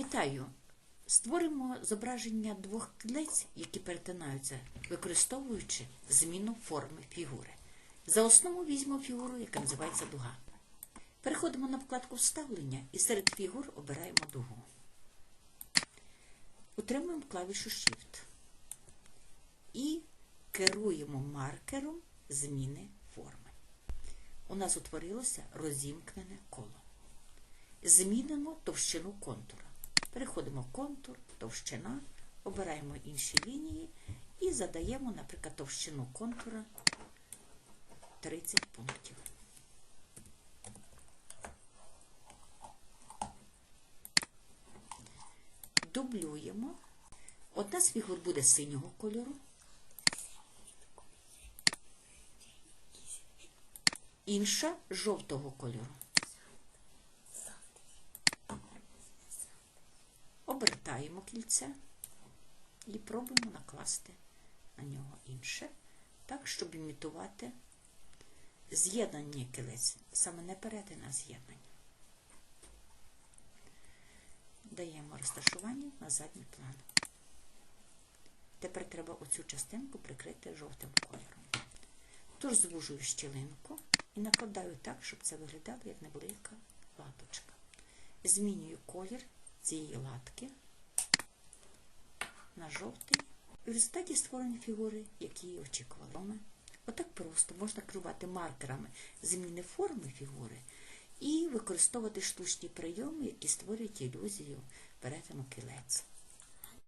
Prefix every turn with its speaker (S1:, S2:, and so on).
S1: Вітаю! Створимо зображення двох кілець, які перетинаються, використовуючи зміну форми фігури. За основу візьмемо фігуру, яка називається дуга. Переходимо на вкладку Вставлення і серед фігур обираємо дугу. Утримуємо клавішу Shift і керуємо маркером зміни форми. У нас утворилося розімкнене коло. Змінимо товщину контура. Переходимо в контур, товщина, обираємо інші лінії і задаємо, наприклад, товщину контура 30 пунктів. Дублюємо. Одна з фігур буде синього кольору, інша жовтого кольору. Обертаємо кільце і пробуємо накласти на нього інше, так, щоб імітувати з'єднання кілець, саме не перетин, а з'єднання. Даємо розташування на задній план. Тепер треба оцю частинку прикрити жовтим кольором. Тож звужую щілинку і накладаю так, щоб це виглядало як невелика латочка. Змінюю колір цієї латки на жовтий. В результаті створені фігури, які очікували. Отак просто можна керувати маркерами зміни форми фігури і використовувати штучні прийоми, які створюють ілюзію перетину кілець.